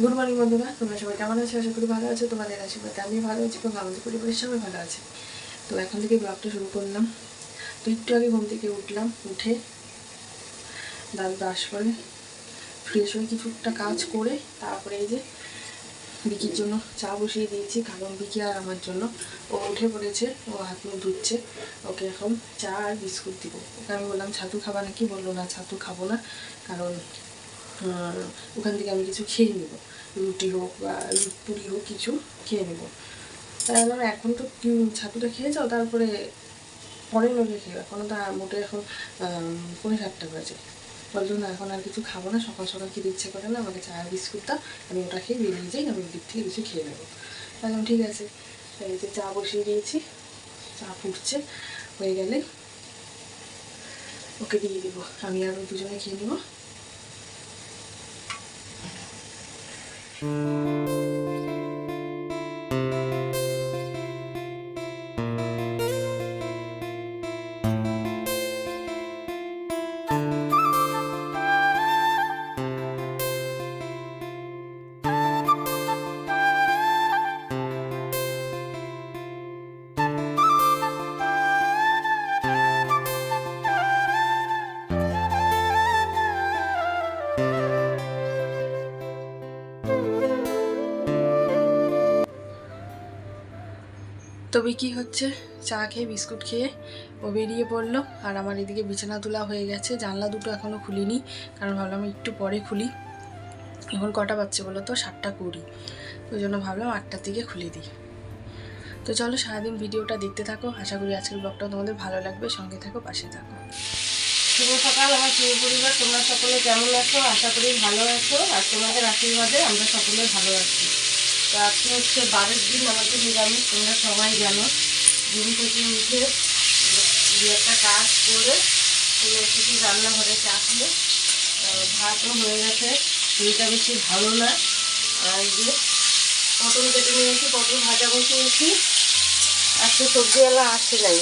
Good morning বন্ধুরা, তোমরা সবাই কেমন আছো? আশা করি ভালো আছো। তোমাদের আশীর্বাদে আমি ভালো আছি এবং আমাদের পরিবারের সবাই ভালো আছে। তো এখন থেকে ব্লগটা শুরু করলাম। তো একটু আগে ঘুম থেকে উঠলাম, উঠে দাঁত ব্রাশ করে ফ্রেশ হয়ে কিছুটা কাজ করে তারপরে এই যে বিকির জন্য চা বসিয়ে দিয়েছি, কারণ বিকি আর আমার জন্য। ও উঠে পড়েছে, ও হাত মুখ ধুচ্ছে, ওকে এখন চা আর বিস্কুট দিব। ওকে আমি বললাম, ছাতু খাবা নাকি? বলল, না, ছাতু খাব না, কারণ ওখান থেকে আমি কিছু খেয়ে নেব। রুটি হোক বা পুরি হোক কিছু খেয়ে নেব। তাই আমার এখন তো ছাতুটা খেয়ে যাও তারপরে পরে লোকে খেয়ে এখনও তো মোটে এখন আম, পৌনে সাতটা বাজে। বলল না এখন আর কিছু খাব না সকাল সকাল খেতে ইচ্ছে করে না আমাকে চা আর বিস্কুট দাও আমি ওটা খেয়ে বেরিয়ে যাই আমি দিক থেকে কিছু খেয়ে নেব। বললাম ঠিক আছে। এই যে চা বসিয়ে দিয়েছি চা ফুটছে হয়ে গেলে ওকে দিয়ে দেবো আমি আর দুজনে খেয়ে নেব। Música তবে কি হচ্ছে? চা খেয়ে বিস্কুট খেয়ে ও বেরিয়ে পড়ল। আর আমার এদিকে বিছানা তোলা হয়ে গেছে। জানলা দুটো এখনও খুলিনি, কারণ ভাবলাম একটু পরে খুলি। এখন কটা বাজছে বলো তো? সাতটা কুড়ি। ওই জন্য ভাবলাম আটটার দিকে খুলে দিই। তো চলো সারাদিন ভিডিওটা দেখতে থাকো। আশা করি আজকের ব্লগটা তোমাদের ভালো লাগবে। সঙ্গে থাকো, পাশে থাকো। শুভ সকাল আমার শুভ পরিবার। তোমরা সকলে কেমন আছো? আশা করি ভালো আছো। আর তোমাদের আশীর্বাদে আমরা সকলে ভালো আছি। তো আজকে হচ্ছে বারের দিন আমাদের নিরামিষ, তোমরা সবাই জানো। ঘুম থেকে উঠে দু একটা কাজ করে চলে এসেছি রান্নাঘরে চা খেয়ে। ভাতও হয়ে গেছে শরীরটা বেশি ভালো না। আর যে পটল কেটে নিয়েছি পটল ভাজা বসিয়েছি। আজকে সবজিওয়ালা আসছে নাই।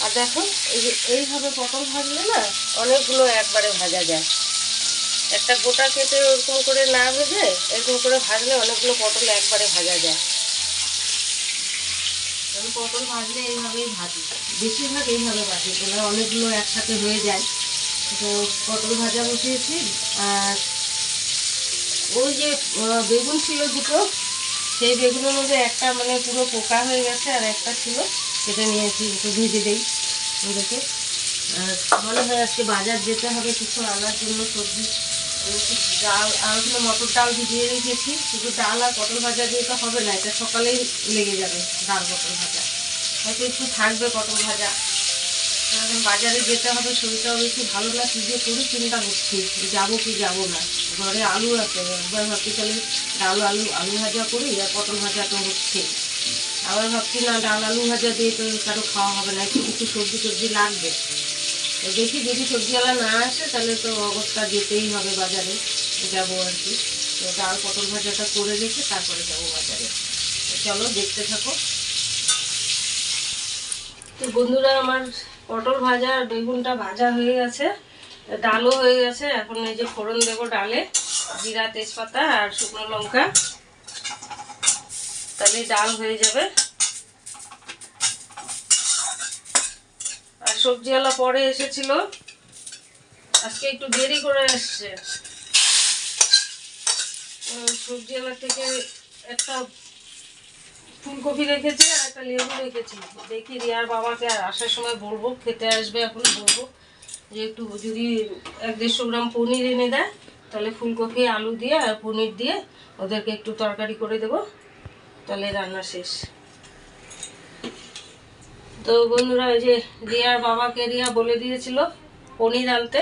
আর দেখো, এই এইভাবে পটল ভাজলে না অনেকগুলো একবারে ভাজা যায়। একটা গোটা কেটে ওরকম করে না ভেজে, এরকম করে ভাজলে অনেকগুলো পটল একবারে ভাজা যায়। আমি পটল ভাজলে এইভাবেই ভাজি, বেশিরভাগ এইভাবে ভাজি তাহলে অনেকগুলো একসাথে হয়ে যায়। তো পটল ভাজা বসিয়েছি, আর ওই যে বেগুন ছিল দুটো, সেই বেগুনের মধ্যে একটা মানে পুরো পোকা হয়ে গেছে আর একটা ছিল কেটে নিয়েছি, একটু ভেজে দেই ওদেরকে। মনে হয় আজকে বাজার যেতে হবে কিছু আনার জন্য সবজি। ডাল আর মটর ডাল ভিজিয়ে রেখেছি। শুধু ডাল আর পটল ভাজা দিয়ে তো হবে না, এটা সকালেই লেগে যাবে ডাল, পটল ভাজা। হয়তো একটু থাকবে পটল ভাজা। বাজারে যেতে হবে শরীরটাও বেশি ভালো না, কী দিয়ে করি চিন্তা করছি, যাব কি যাব না। ঘরে আলু আছে, একবার ভাবছি তাহলে ডাল, আলু আলু ভাজা করি, আর পটল ভাজা তো হচ্ছে। আবার ভাবছি না, ডাল, আলু ভাজা দিয়ে তো কারও খাওয়া হবে না, একটু কিছু সবজি টবজি লাগবে। দেখি, যদি সবজিওয়ালা না আসে, তাহলে তো অবস্থা যেতেই হবে বাজারে। যাব আর কি। তো ডাল পটল ভাজাটা করে রেখে তারপরে যাব বাজারে। চলো, দেখতে থাকো। তো বন্ধুরা, আমার পটল ভাজা আর বেগুনটা ভাজা হয়ে গেছে। ডালও হয়ে গেছে। এখন এই যে ফোড়ন দেবো ডালে। জিরা তেজপাতা আর শুকনো লঙ্কা। তাহলে ডাল হয়ে যাবে। সবজিওয়ালা পরে এসেছিল। আজকে একটু দেরি করে এসছে সবজিওয়ালা থেকে একটা ফুলকপি রেখেছি আর একটা লেবু রেখেছি। দেখি রিয়ার বাবাকে আর আসার সময় বলব, খেতে আসবে এখন বলব যে একটু যদি এক দেড়শো গ্রাম পনির এনে দেয়, তাহলে ফুলকপি, আলু দিয়ে আর পনির দিয়ে ওদেরকে একটু তরকারি করে দেবো। তাহলে রান্না শেষ। তো বন্ধুরা ওই যে রিয়ার বাবাকে রিয়া বলে দিয়েছিল পনির আনতে।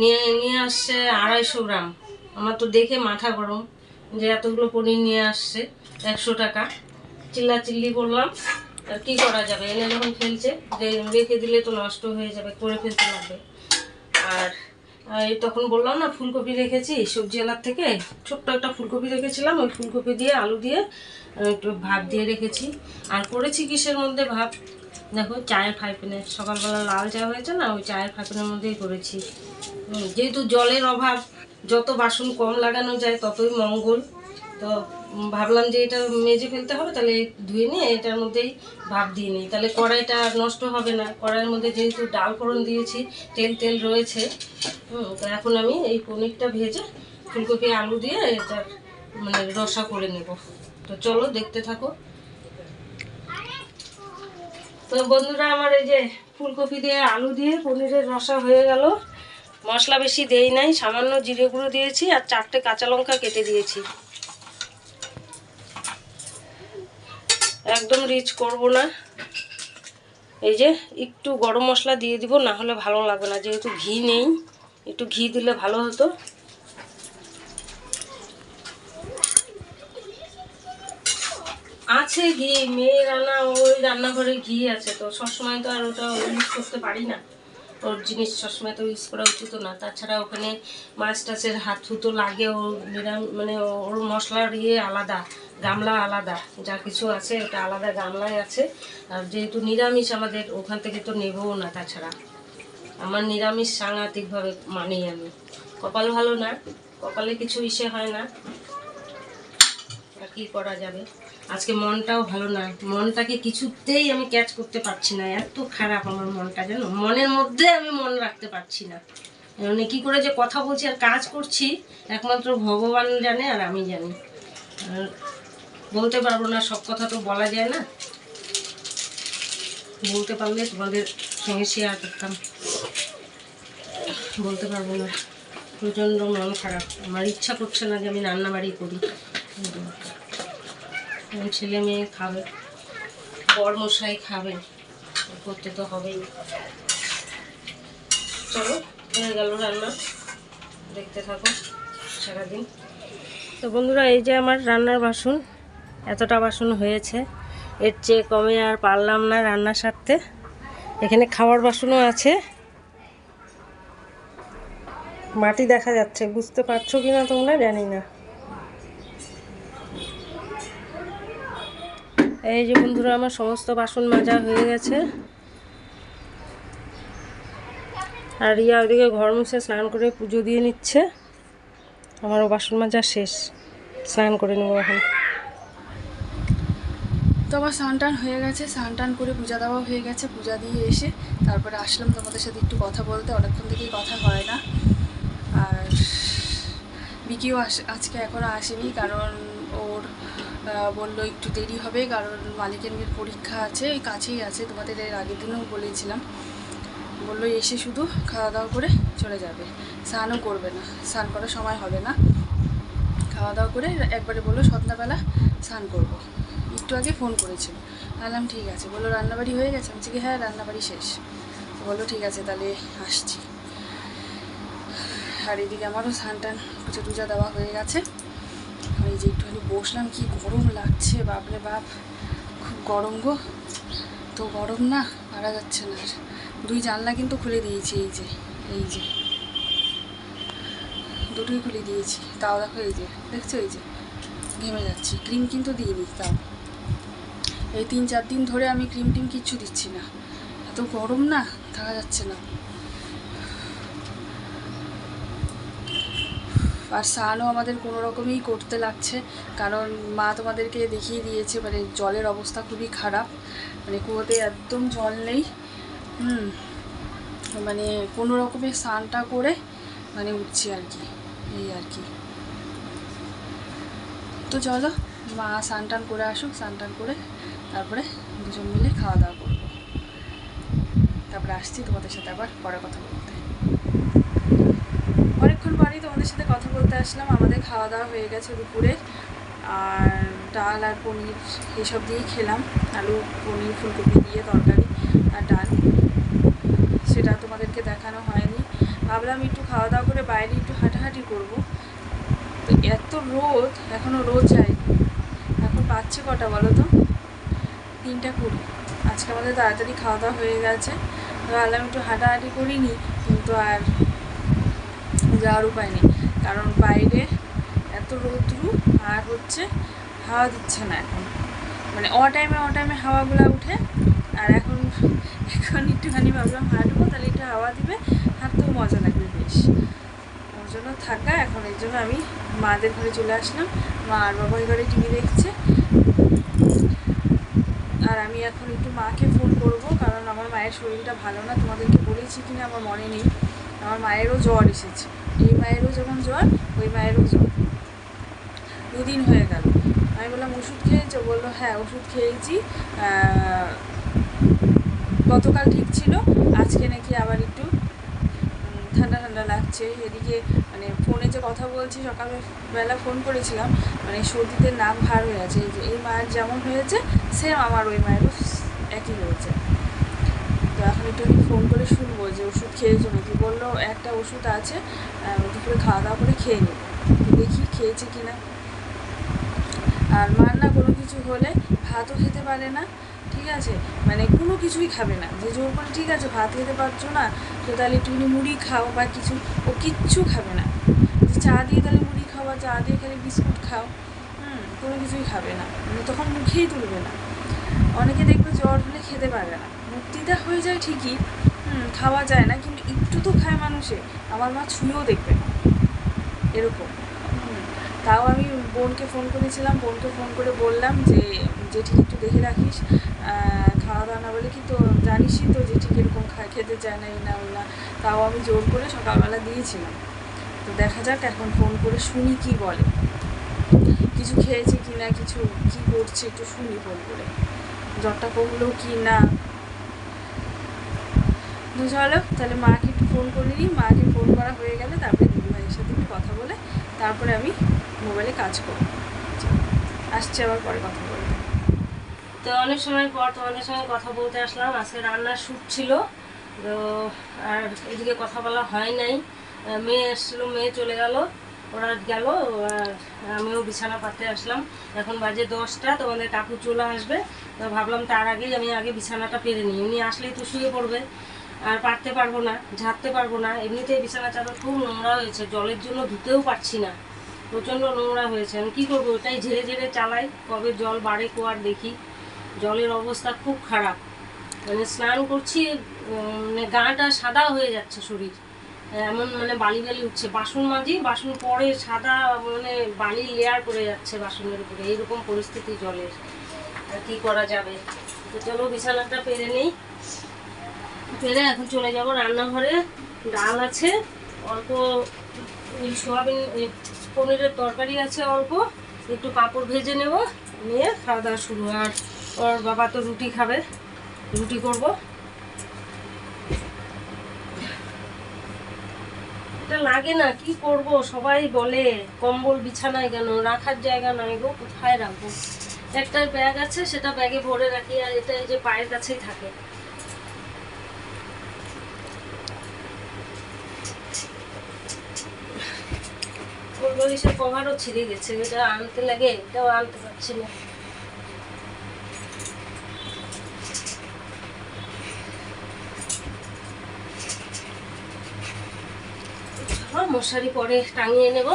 নিয়ে নিয়ে আসছে আড়াইশো গ্রাম। আমার তো দেখে মাথা গরম যে এতগুলো পনির নিয়ে আসছে, একশো টাকা। চিল্লা চিল্লি করলাম আর কি করা যাবে? এনে যখন ফেলছে রেখে দিলে তো নষ্ট হয়ে যাবে, করে ফেলতে লাগবে। আর তখন বললাম না, ফুলকপি রেখেছি সবজিওয়ালার থেকে। ছোট্ট একটা ফুলকপি রেখেছিলাম, ওই ফুলকপি দিয়ে, আলু দিয়ে একটু ভাত দিয়ে রেখেছি। আর করেছি কিসের মধ্যে ভাত? দেখো, চায়ের ফাইপেনে। সকালবেলা লাল চা হয়েছে না, ওই চায়ের ফাইপেনের মধ্যেই করেছি। যেহেতু জলের অভাব, যত বাসন কম লাগানো যায় ততই মঙ্গল। তো ভাবলাম যে এটা মেজে ফেলতে হবে, তাহলে ধুয়ে নিয়ে এটার মধ্যেই ভাপ দিয়ে নিই। তাহলে কড়াইটা নষ্ট হবে না। কড়াইয়ের মধ্যে যেহেতু ডাল ফোড়ন দিয়েছি, তেল তেল রয়েছে। তো এখন আমি এই পনিরটা ভেজে ফুলকপি, আলু দিয়ে এটার মানে রসা করে নেব। তো চলো দেখতে থাকো। তো বন্ধুরা, আমার এই যে ফুলকপি দিয়ে আলু দিয়ে পনিরের রসা হয়ে গেল। মশলা বেশি দেই নাই, সামান্য জিরে গুঁড়ো দিয়েছি আর চারটে কাঁচা লঙ্কা কেটে দিয়েছি। একদম রিচ করব না। এই যে একটু গরম মশলা দিয়ে দিব, না হলে ভালো লাগবে না, যেহেতু ঘি নেই, একটু ঘি দিলে ভালো হতো। আছে ঘি মেয়ে রান্না, ওই রান্নাঘরে ঘি আছে তো সবসময় তো আর ওটা ইউজ করতে পারি না। ওর জিনিস সবসময় তো ইউজ করা উচিত না। তাছাড়া ওখানে মাছ টাছের হাত ফুতো লাগে, ও নিরাম মানে ওর মশলার ইয়ে আলাদা, গামলা আলাদা, যা কিছু আছে ওটা আলাদা গামলায় আছে। আর যেহেতু নিরামিষ আমাদের, ওখান থেকে তো নেবও না তাছাড়া। আমার নিরামিষ সাংঘাতিকভাবে মানি আমি। কপাল ভালো না? কপালে কিছু ইসে হয় না? কি করা যাবে? আজকে মনটাও ভালো না। মনটাকে কিছুতেই আমি ক্যাচ করতে পারছি না। এত খারাপ আমার মনটা, জানো? মনের মধ্যে আমি মন রাখতে পারছি না। মানে কি করে যে কথা বলছি আর কাজ করছি, একমাত্র ভগবান জানে আর আমি জানি। আর বলতে পারব না, সব কথা তো বলা যায় না। বলতে পারলে তোমাদের সঙ্গে শেয়ার করতাম। বলতে পারব না। প্রচণ্ড মন খারাপ। আমার ইচ্ছা করছে না যে আমি রান্নাবাড়ি করি। ছেলে মেয়ে খাবে বর মশাই খাবে করতে তো হবেই। চলো, হয়ে গেল রান্না। দেখতে থাকো সারাদিন। তো বন্ধুরা, এই যে আমার রান্নার বাসন, এতটা বাসন হয়েছে। এর চেয়ে কমে আর পারলাম না রান্না সারতে। এখানে খাওয়ার বাসনও আছে। মাটি দেখা যাচ্ছে, বুঝতে পারছ কি না তোমরা জানি না। এই যে বন্ধুরা, আমার সমস্ত বাসন মাজা হয়ে গেছে। আর রিয়া ওদিকে ঘর মুছে স্নান করে পুজো দিয়ে নিচ্ছে। আমারও বাসন মাজা শেষ। স্নান করে নেব এখন। তো আমার স্নান টান হয়ে গেছে। স্নান টান করে পূজা দেওয়া হয়ে গেছে। পূজা দিয়ে এসে তারপরে আসলাম তোমাদের সাথে একটু কথা বলতে। অনেকক্ষণ থেকেই কথা হয় না। আর বিকিও আজকে এখনও আসেনি, কারণ ওর বলল, একটু দেরি হবে, কারণ মালিকের মেয়ের পরীক্ষা আছে, ওই কাছেই আছে, তোমাদের এর আগের দিনও বলেছিলাম। বলল, এসে শুধু খাওয়া দাওয়া করে চলে যাবে, স্নানও করবে না, স্নান করার সময় হবে না। খাওয়া দাওয়া করে একবারে বলল, সন্ধ্যাবেলা স্নান করব। একটু আগে ফোন করেছিল। বললাম, ঠিক আছে। বলল, রান্নাবাড়ি হয়ে গেছে? আমি হ্যাঁ রান্নাবাড়ি শেষ। বলল, ঠিক আছে, তাহলে আসছি। আর এদিকে আমারও স্নান টান পুজো টুজা দেওয়া হয়ে গেছে। যে একটু একটুখানি বসলাম, কি গরম লাগছে বাপরে বাপ। খুব গরম গো। তো গরম না, পারা যাচ্ছে না আর। দুই জানলা কিন্তু খুলে দিয়েছি, এই যে এই যে। দুটোই খুলে দিয়েছি। তাও দেখো এই যে, দেখছ এই যে? ঘেমে যাচ্ছি। ক্রিম কিন্তু দিইনি, তাও। এই তিন চার দিন ধরে আমি ক্রিম টিম কিচ্ছু দিচ্ছি না। এত গরম না, থাকা যাচ্ছে না। আর স্নানও আমাদের কোনো রকমই করতে লাগছে। কারণ মা তোমাদেরকে দেখিয়ে দিয়েছে মানে জলের অবস্থা খুবই খারাপ। মানে কুয়োতে একদম জল নেই। হুম মানে কোনো রকমের স্নানটা করে মানে উঠছি আর কি, এই আর কি। তো চলো, মা স্নান টান করে আসুক, স্নান টান করে তারপরে দুজন মিলে খাওয়া দাওয়া করব। তারপরে আসছি তোমাদের সাথে আবার পরে কথা বলতে অনেকক্ষণ পরেই তোমাদের সাথে কথা বলতে আসলাম। আমাদের খাওয়া দাওয়া হয়ে গেছে দুপুরে। আর ডাল আর পনির এসব দিয়েই খেলাম। আলু, পনির, ফুলকপি দিয়ে তরকারি আর ডাল। সেটা তোমাদেরকে দেখানো হয়নি। ভাবলাম একটু খাওয়া দাওয়া করে বাইরে একটু হাঁটাহাঁটি করব। তো এত রোদ এখনও রোদ যায় এখন পাচ্ছে কটা বলো তো? তিনটা কুড়ি। আজকে আমাদের তাড়াতাড়ি খাওয়া দাওয়া হয়ে গেছে। ভাবলাম একটু হাঁটাহাঁটি করিনি, কিন্তু আর যাওয়ার উপায় নেই। কারণ বাইরে এত রৌদ্রু, আর হচ্ছে হাওয়া দিচ্ছে না এখন। মানে অ টাইমে অ টাইমে হাওয়াগুলো উঠে, আর এখন এখন একটুখানি ভাবলাম হাঁটবো, তাহলে একটু হাওয়া দিবে, হাঁটতেও মজা লাগবে বেশ। ওর জন্য থাকা, এখন এর জন্য আমি মাদের ঘরে চলে আসলাম। মা আর বাবা ওই ঘরে টিভি দেখছে। আর আমি এখন একটু মাকে ফোন করব, কারণ আমার মায়ের শরীরটা ভালো না, তোমাদেরকে বলেছি কিনা, আমার মনে নেই। আমার মায়েরও জ্বর এসেছে। এই মায়েরও যেমন জ্বর, ওই মায়েরও জ্বর। দুদিন হয়ে গেল। আমি বললাম, ওষুধ খেয়েছো? বলল হ্যাঁ ওষুধ খেয়েছি। গতকাল ঠিক ছিল। আজকে নাকি আবার একটু ঠান্ডা ঠান্ডা লাগছে। এদিকে মানে ফোনে যে কথা বলছি, সকালবেলা ফোন করেছিলাম মানে সর্দিতে নাক ভার হয়ে আছে। এই মায়ের যেমন হয়েছে সেম আমার ওই মায়েরও একই হয়েছে। এখন একটু ফোন করে শুনব যে ওষুধ খেয়েছো নাকি? বলল, একটা ওষুধ আছে দুপুরে খাওয়া দাওয়া করে খেয়ে নেব তো দেখি খেয়েছে কিনা। আর মার না কোনো কিছু হলে ভাতও খেতে পারে না, ঠিক আছে? মানে কোনো কিছুই খাবে না। যে জোর করে, ঠিক আছে, ভাত খেতে পারছ না, তো তাহলে একটুখানি মুড়ি খাও বা কিছু। ও কিচ্ছু খাবে না। যে চা দিয়ে তাহলে মুড়ি খাও বা চা দিয়ে খালি বিস্কুট খাও, হুম, কোনো কিছুই খাবে না। মানে তখন মুখেই তুলবে না। অনেকে দেখবে জ্বর হলে খেতে পারে না। মুক্তিটা হয়ে যায় ঠিকই খাওয়া যায় না, কিন্তু একটু তো খায় মানুষে, আমার মা ছুঁয়েও দেখবে না, এরকম তাও আমি বোনকে ফোন করেছিলাম, বোনকে ফোন করে বললাম যে জেঠিকে একটু দেখে রাখিস খাওয়া দাওয়া না বলে কি তো জানিসই তো জেঠিক এরকম খায়, খেতে চায় না, এই না, ওই না। তাও আমি জোর করে সকালবেলা দিয়েছিলাম। তো দেখা যাক, এখন ফোন করে শুনি কি বলে। কিছু খেয়েছে কি না কিছু কি করছে একটু শুনি ফোন করে। জ্বরটা কমলো কি না? চলো তাহলে মাকে একটু ফোন করে নিই মাকে ফোন করা হয়ে গেলে তারপরে দিদিভাইয়ের সাথে একটু কথা বলে তারপরে আমি মোবাইলে কাজ করব। চলো, আসছে আবার পরে কথা বলব। তো অনেক সময় পর তোমাদের সঙ্গে কথা বলতে আসলাম। আজকে রান্নার শ্যুট ছিল। তো আর এদিকে কথা বলা হয় নাই। মেয়ে এসেছিল মেয়ে চলে গেল ওরা গেল আর আমিও বিছানা পাতে আসলাম। এখন বাজে দশটা তোমাদের কাকু চলে আসবে। তো ভাবলাম তার আগেই আমি আগে বিছানাটা পেরে নিই। উনি আসলেই তো শুয়ে পড়বে। আর পারতে পারব না, ঝাড়তে পারব না। এমনিতেই বিছানা চাদর খুব নোংরা হয়েছে, জলের জন্য ধুতেও পারছি না। প্রচণ্ড নোংরা হয়েছে। আমি কী করব, ওটাই ঝেড়ে ঝেড়ে চালাই, কবে জল বাড়ে কোয়ার দেখি। জলের অবস্থা খুব খারাপ। মানে স্নান করছি মানে গাটা সাদা হয়ে যাচ্ছে শরীর। এমন মানে বালি বালি উঠছে। বাসন মাজি, বাসন পরে সাদা মানে বালি লেয়ার করে যাচ্ছে বাসনের উপরে। এইরকম পরিস্থিতি জলের। আর কি করা যাবে? তো চলো বিছানাটা পেরে নেই। পেরে এখন চলে যাব রান্নাঘরে। ডাল আছে, অল্প ওই সোয়াবিন পনিরের তরকারি আছে অল্প। একটু পাঁপড় ভেজে নেব, নিয়ে খাওয়া দাওয়া শুরু। আর ওর বাবা তো রুটি খাবে, রুটি করব। এটা লাগে না, কি করব? সবাই বলে, কম্বল বিছানায় কেন? রাখার জায়গা নাই গো, কোথায় রাখব? একটা ব্যাগ আছে, সেটা ব্যাগে ভরে রাখি, আর এটা এই যে পায়ের কাছেই থাকে। কভারও ছিঁড়ে গেছে। এটা আনতে লাগে, এটাও আনতে পারছি না। মশারি পরে টাঙিয়ে নেব।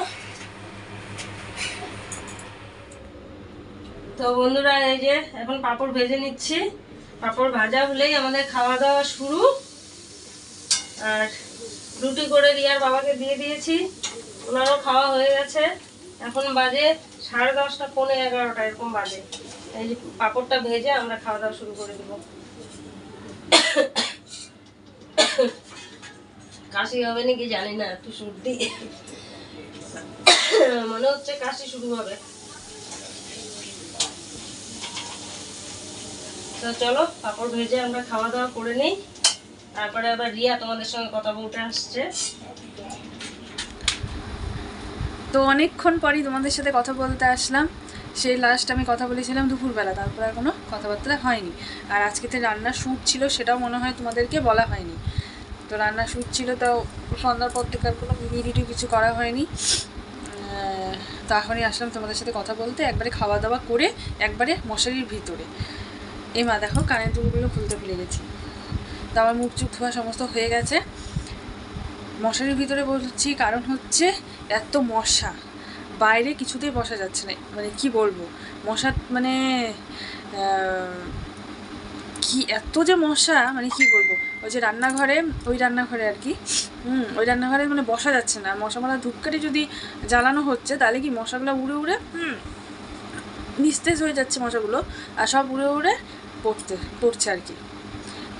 তো বন্ধুরা, এই যে এখন পাঁপড় ভেজে নিচ্ছি। পাঁপড় ভাজা হলেই আমাদের খাওয়া দাওয়া শুরু। আর রুটি করে রিয়ার বাবাকে দিয়ে দিয়েছি। ওনারও খাওয়া হয়ে গেছে। এখন বাজে সাড়ে দশটা, পৌনে এগারোটা, এরকম বাজে। এই যে পাঁপড়টা ভেজে আমরা খাওয়া দাওয়া শুরু করে দেবো। কাশি হবে নাকি জানি না, একটু সর্দি। মনে হচ্ছে কাশি শুরু হবে। তো চলো, পাঁপড় ভেজে আমরা খাওয়া দাওয়া করে নিই। তারপরে আবার রিয়া তোমাদের সঙ্গে কথা বলতে আসছে। তো অনেকক্ষণ পরই তোমাদের সাথে কথা বলতে আসলাম। সেই লাস্ট আমি কথা বলেছিলাম দুপুরবেলা তারপর আর কোনো কথাবার্তা হয়নি। আর আজকে তো রান্নার শ্যুট ছিল সেটাও মনে হয় তোমাদেরকে বলা হয়নি। তো রান্নার শ্যুট ছিল তাও সন্ধ্যার পর থেকে আর কোনো ভিডিও কিছু করা হয়নি। আহ, তো এখনই আসলাম তোমাদের সাথে কথা বলতে একবারে খাওয়া দাওয়া করে একবারে মশারির ভিতরে। এই মা দেখো কানের দুলগুলো খুলতে ভুলে গেছি। তো আমার মুখ চুখ ধোয়া সমস্ত হয়ে গেছে। মশারির ভিতরে বলছি কারণ হচ্ছে এত মশা। বাইরে কিছুতেই বসা যাচ্ছে না। মানে কি বলব? মশা মানে কি এত যে মশা মানে কি বলব? ওই যে রান্নাঘরে, ওই রান্নাঘরে আর কি, হুম, ওই রান্নাঘরে মানে বসা যাচ্ছে না। মশা মারা ধূপকাঠি যদি জ্বালানো হচ্ছে, তাহলে কি মশাগুলো উড়ে উড়ে, হুম, নিস্তেজ হয়ে যাচ্ছে মশাগুলো, আর সব উড়ে উড়ে পড়তে, পড়ছে আর কি।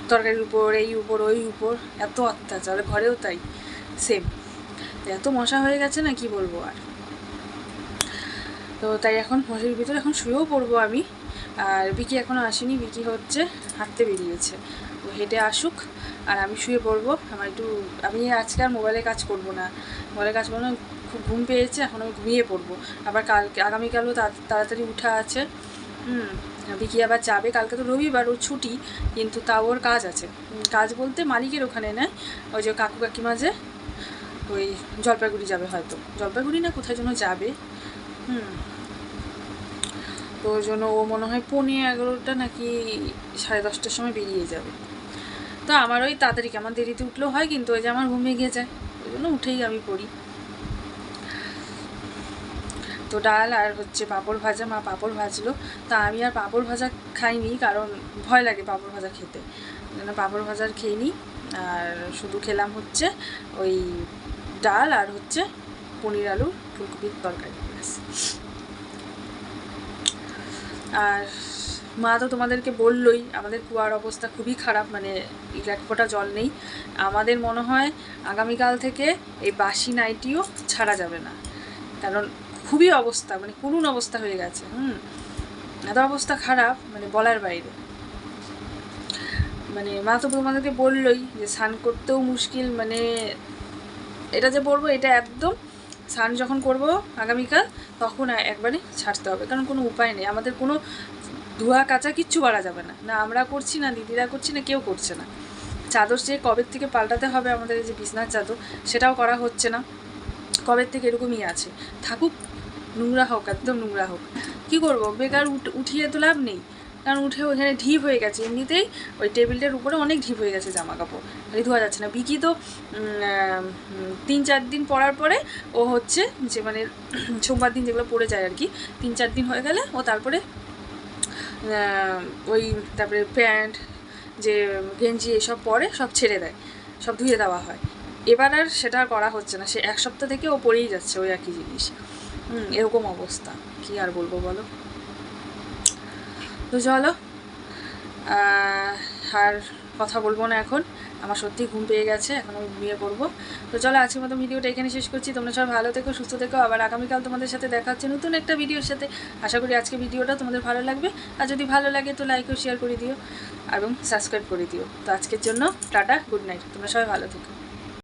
তরকারির উপর, এই উপর, ওই উপর, এত অত্যাচার, ঘরেও তাই সেম এত মশা হয়ে গেছে না, কি বলব আর? তো তাই এখন মশারির ভিতরে এখন শুয়েও পড়ব আমি। আর বিকি এখনও আসেনি, বিকি হচ্ছে হাঁটতে বেরিয়েছে। ও হেঁটে আসুক, আর আমি শুয়ে পড়ব। আমার একটু, আমি আজকে আর মোবাইলে কাজ করব না। মোবাইলে কাজ করব না, খুব ঘুম পেয়েছে, এখন আমি ঘুমিয়ে পড়ব। আবার কালকে, আগামীকালও তা- তাড়াতাড়ি উঠা আছে। হুম। বিকি আবার যাবে, কালকে তো রবিবার, ওর ছুটি, কিন্তু তাও ওর কাজ আছে। কাজ বলতে মালিকের ওখানে নেয়, ওই যে কাকু কাকিমা যে, ওই জলপাইগুড়ি যাবে হয়তো। জলপাইগুড়ি না, কোথায় যেন যাবে। হুম। তো ওর জন্য ও মনে হয় পৌনে এগারোটা নাকি সাড়ে দশটার সময় বেরিয়ে যাবে। তো আমার ওই তাড়াতাড়ি আমার দেরিতে উঠলেও হয়, কিন্তু ওই যে আমার ঘুমিয়ে গিয়ে যায়, ওই জন্য উঠেই আমি পড়ি। তো ডাল আর হচ্ছে পাঁপড় ভাজা, মা পাঁপড় ভাজলো। তা আমি আর পাঁপড় ভাজা খাইনি, কারণ ভয় লাগে পাঁপড় ভাজা খেতে। ওই জন্য পাঁপড় ভাজার খেইনি, আর শুধু খেলাম হচ্ছে ওই ডাল আর হচ্ছে পনির আলুর ফুলকপির তরকারি। আর মা তো তোমাদেরকে বললোই, আমাদের কুয়ার অবস্থা খুবই খারাপ মানে এক ফোঁটা জল নেই। আমাদের মনে হয় আগামীকাল থেকে এই বাসি নাইটিও ছাড়া যাবে না। কারণ খুবই অবস্থা মানে করুণ অবস্থা হয়ে গেছে, হুম। এত অবস্থা খারাপ মানে বলার বাইরে। মানে মা তো তোমাদেরকে বললোই যে স্নান করতেও মুশকিল মানে এটা যে পড়ব এটা একদম স্নান যখন করব আগামীকাল, তখন একবারে ছাড়তে হবে, কারণ কোনো উপায় নেই। আমাদের কোনো ধোয়া কাচা কিচ্ছু করা যাবে না। না আমরা করছি, না দিদিরা করছি, না কেউ করছে না। চাদর যে কবে থেকে পাল্টাতে হবে আমাদের যে বিছনার চাদর, সেটাও করা হচ্ছে না। কবে থেকে এরকমই আছে। থাকুক নোংরা হোক, একদম নোংরা হোক। কি করব? বেকার উঠ উঠিয়ে তো লাভ নেই। কারণ উঠে ওখানে ঢিপ হয়ে গেছে। এমনিতেই ওই টেবিলটার উপরে অনেক ঢিপ হয়ে গেছে জামা কাপড় খালি ধোয়া যাচ্ছে না। বিকি তো তিন চার দিন পরার পরে ও হচ্ছে যে মানে সোমবার দিন যেগুলো পড়ে যায় আর কি, তিন চার দিন হয়ে গেলে ও তারপরে ওই তারপরে প্যান্ট, যে গেঞ্জি এসব পরে সব ছেড়ে দেয়। সব ধুয়ে দেওয়া হয়। এবার আর সেটা করা হচ্ছে না। সে এক সপ্তাহ থেকে ও পরেই যাচ্ছে ওই একই জিনিস। হুম, এরকম অবস্থা। কি আর বলব বলো? তো চলো আর কথা বলব না এখন। আমার সত্যি ঘুম পেয়ে গেছে, এখন আমি ঘুমিয়ে পড়ব। তো চলো, আজকের মতো ভিডিওটা এখানে শেষ করছি। তোমরা সবাই ভালো থেকো, সুস্থ থেকো। আবার আগামীকাল তোমাদের সাথে দেখা হচ্ছে নতুন একটা ভিডিওর সাথে। আশা করি আজকে ভিডিওটা তোমাদের ভালো লাগবে। আর যদি ভালো লাগে তো লাইক ও শেয়ার করে দিও। এবং সাবস্ক্রাইব করে দিও। তো আজকের জন্য টাটা গুড নাইট তোমরা সবাই ভালো থেকো।